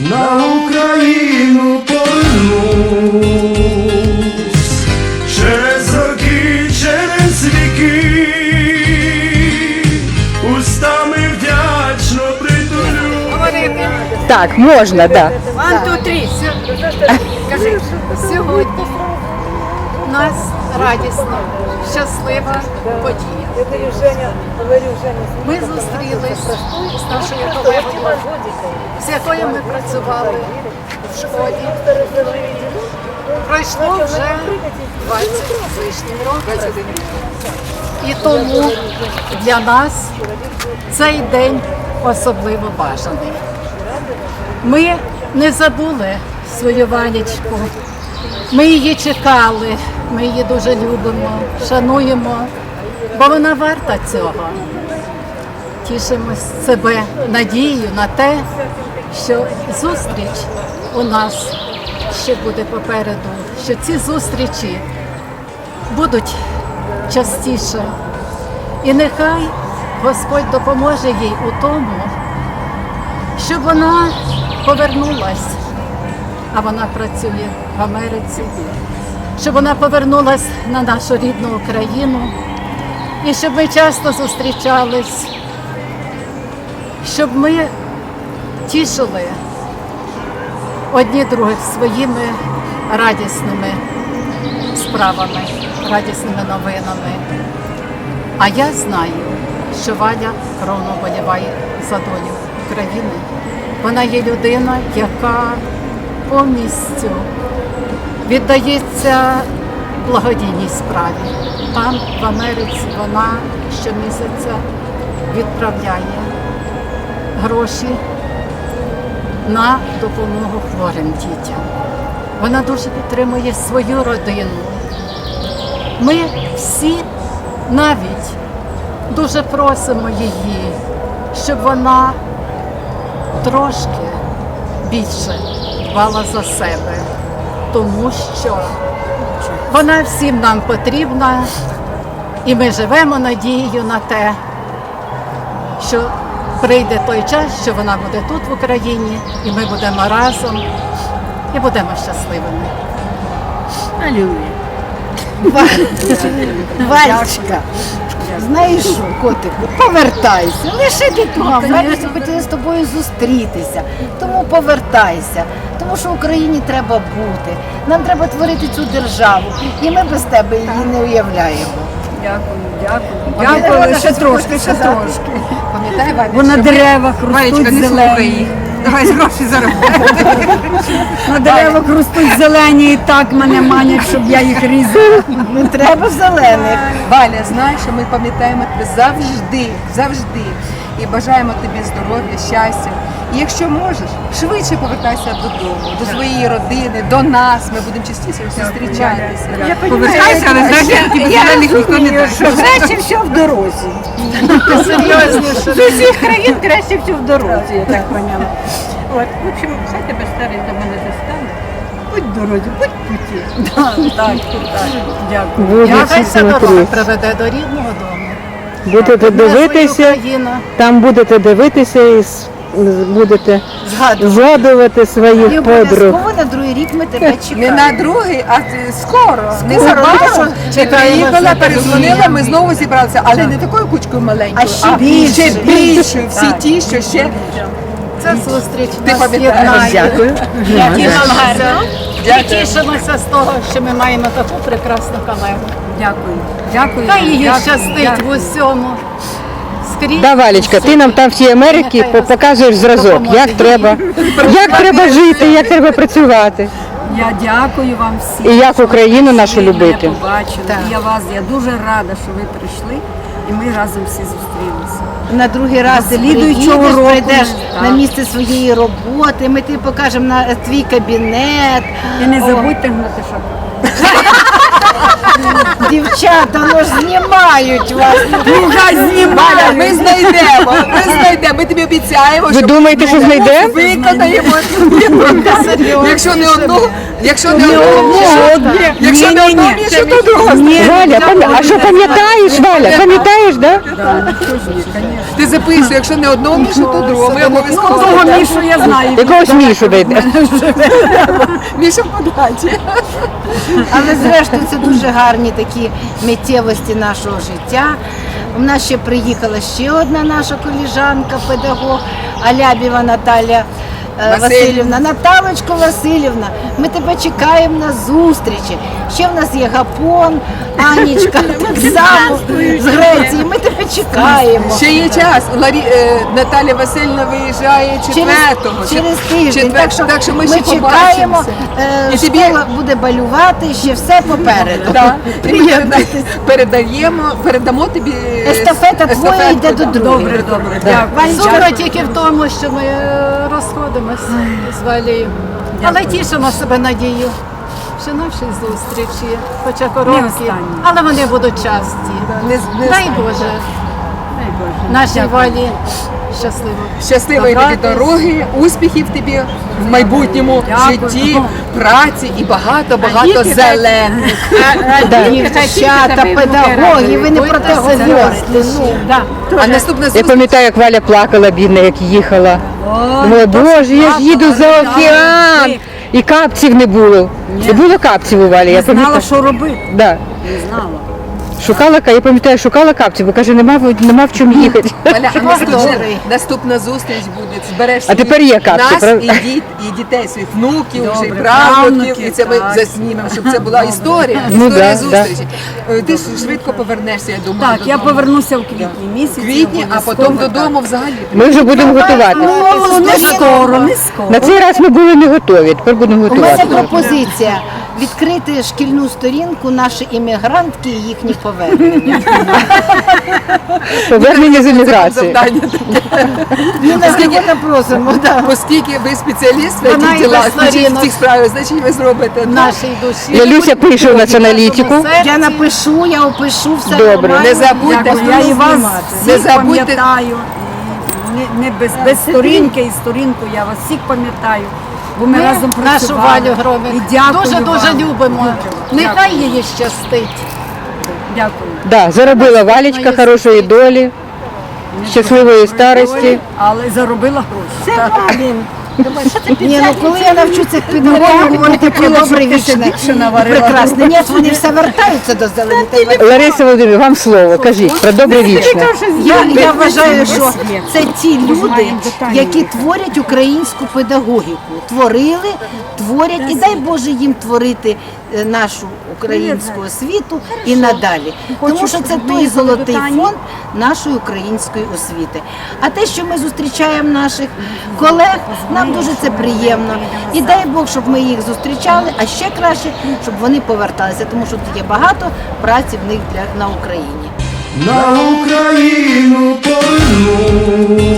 на Україну повернусь через роки, через віки, устами вдячно притулю. Так, можна, так. One, two, three. Кажи. Сьогодні у нас радісна, щаслива подія. Ми зустрілись з нашою колегою, з якою ми працювали в школі. Пройшло вже 20 з лишнім років. І тому для нас цей день особливо бажаний. Ми не забули свою Валічку. Ми її чекали, ми її дуже любимо, шануємо, бо вона варта цього. Тішимось себе надією на те, що зустріч у нас ще буде попереду, що ці зустрічі будуть частіше. І нехай Господь допоможе їй у тому, щоб вона повернулась, а вона працює Америці, щоб вона повернулась на нашу рідну Україну і щоб ми часто зустрічались, щоб ми тішили одні других своїми радісними справами, радісними новинами. А я знаю, що Валя кровно боліває за долю України. Вона є людина, яка повністю віддається благодійній справі. Там, в Америці, вона щомісяця відправляє гроші на допомогу хворим дітям. Вона дуже підтримує свою родину. Ми всі навіть дуже просимо її, щоб вона трошки більше дбала за себе, тому що вона всім нам потрібна, і ми живемо надією на те, що прийде той час, що вона буде тут в Україні, і ми будемо разом і будемо щасливими. Вальчика, знаєш що, котику, повертайся. Лише ти тут. Ми хотіли з тобою зустрітися. Тому повертайся. Тому що Україні треба бути. Нам треба творити цю державу. І ми без тебе її не уявляємо. Дякую, ще трошки, ще трошки. Пам'ятай, Бо на деревах ростуть зелені. Давай гроші заробляти. На деревах ростуть зелені і так мене манять, щоб я їх різала. Не треба зелених. Валя, знаєш, що ми пам'ятаємо тебе завжди, завжди. І бажаємо тобі здоров'я, щастя. І якщо можеш, швидше повертайся додому, до своєї родини, до нас. Ми будемо частіше зустрічатися. Повертайся, але знаєш, тебе зелених ніхто не дасть. Краще все в дорозі. серйозніше. З усіх країн краще все в дорозі, я так поняла. От, в общем, хай тебе старий до мене застане. Будь в дорозі, будь путі. Так, так. Дякую. Нехай ця дорога приведе до рідного дому. Будете дивитися, там будете дивитися і с- будете згадувати згадувати своїх І подруг. обов'язково на другий рік ми тебе Не чекаємо. на другий, а ти скоро. Не Скоро. забудь, що приїхала, перезвонила, ми знову зібралися, але не такою кучкою маленькою, А ще більше. ще більшою. Всі ті, що ще Ця зустріч Ти нас пам'ятаєш. єднає. Дякую. Ми тішимося. Дякую. Ми тішимося з того, що ми маємо таку прекрасну колегу. Дякую. Дякую. Хай їй Дякую. щастить в усьому. Скрізь. Да, Валечка, ти нам там в тій Америці показуєш зразок, як треба, як треба жити, як треба працювати. Я дякую вам всім. І як Україну нашу любити. побачили. Я вас, я дуже рада, що ви прийшли, і ми разом всі зустрілися. На другий раз слідуючого року прийдеш на місце своєї роботи, ми тобі покажемо на твій кабінет. І не забудьте гнати шапку. Дівчата, ну ж знімають вас. Ну, хай знімає, ми знайдемо, ми знайдемо, ми тобі обіцяємо, Ви що думаєте, що знайдемо? виконаємо. Якщо не одну, Якщо не одно вмієш, якщо не одно вмієш, то друге. Валя, пам'я- а що пам'ятаєш, Валя? Пам'ятаєш, да? Ти записуй, якщо не одно вмієш, то друге. Ми обов'язково. Того Мішу я знаю. Якогось Мішу дайте. Міша в подачі. Але зрештою це дуже гарні такі миттєвості нашого життя. У нас ще приїхала ще одна наша коліжанка, педагог Алябіва Наталя Василівна. Васильівна. Наталочко Васильівна, ми тебе чекаємо на зустрічі. Ще в нас є Гапон, Анічка, так само з Греції. Ми тебе чекаємо. Ще є час. Ларі, е, Наталя Васильівна виїжджає Через, 4-го. через тиждень. Четвер- так що ми, ще чекаємо. побачимося. Е, І тобі- школа буде балювати, ще все попереду. Да. І ми переда- передаємо, передамо тобі Естафета твоя йде до другої. Добре, добре. Дякую. Сумно тільки в тому, що ми е, розходимося з Валією. Але тішимо себе надію, що наші зустрічі, хоча короткі, але вони будуть часті. Дай Боже, нашій Валі щасливо. Щасливої тобі дороги, успіхів тобі в майбутньому Дякую. житті, праці і багато-багато зелених. Дівчата, педагоги, ви не про те говорите. А наступна Я пам'ятаю, як Валя плакала, бідна, як їхала. Думала, боже, я ж їду за океан. І капців не було. Не було капців у Валі, я Знала, що робити. Не знала. Шукала, ка- я пам'ятаю, шукала капців, бо каже, нема, в- нема в чому їхати. Валя, а наступна, наступна зустріч буде. Збереш А тепер є капці, нас правда? і, діт, і дітей своїх внуків, вже і Добре, правнуків. правнуків, І це ми так. заснімемо, щоб це була історія. Ну, історія да, зустрічі. Е, Ти ж швидко повернешся, я думаю. Так, я додому. повернуся в квітні місяці. в квітні, а потім обов'язково, додому взагалі. Ми вже будемо готуватися. так. Не скоро, не скоро. На цей раз ми були не готові, тепер будемо У мене готувати. пропозиція відкрити шкільну сторінку наші іммігрантки і їхні повернення. Повернення з. Завдання. Ми нас не просимо. да. Оскільки ви спеціаліст в Вона цих ділах, значить, в сторінок. цих справах, значить ви зробите. Ну, нашій душі. Я Люся пише в націоналітику. Я напишу, я опишу все Добре. нормально. Не забудьте, Дякую, я і вас. Не всіх забудьте. пам'ятаю. Не, не без, без сторінки і сторінку я вас всіх пам'ятаю. Бо ми, Ми разом нашу працювали. Валю Громик І дякую дуже дуже вам. любимо. Нехай її щастить. Дякую. Да, заробила Валечка хорошої долі, щасливої старості. Але заробила гроші. Так. Ні, ну коли я навчу цих педагогів говорити про добре вічне і прекрасне, ні, вони все вертаються до зелені. Лариса Володимирівна, вам слово, кажіть про добре вічне. Я, я вважаю, що це ті люди, які творять українську педагогіку. Творили, творять, і дай Боже їм творити нашу українську освіту і надалі. Тому що це той золотий фонд нашої української освіти. А те, що ми зустрічаємо наших колег, нам дуже це приємно. І дай Бог, щоб ми їх зустрічали, а ще краще, щоб вони поверталися, тому що тут є багато праці в них для на Україні. на Україну повернусь.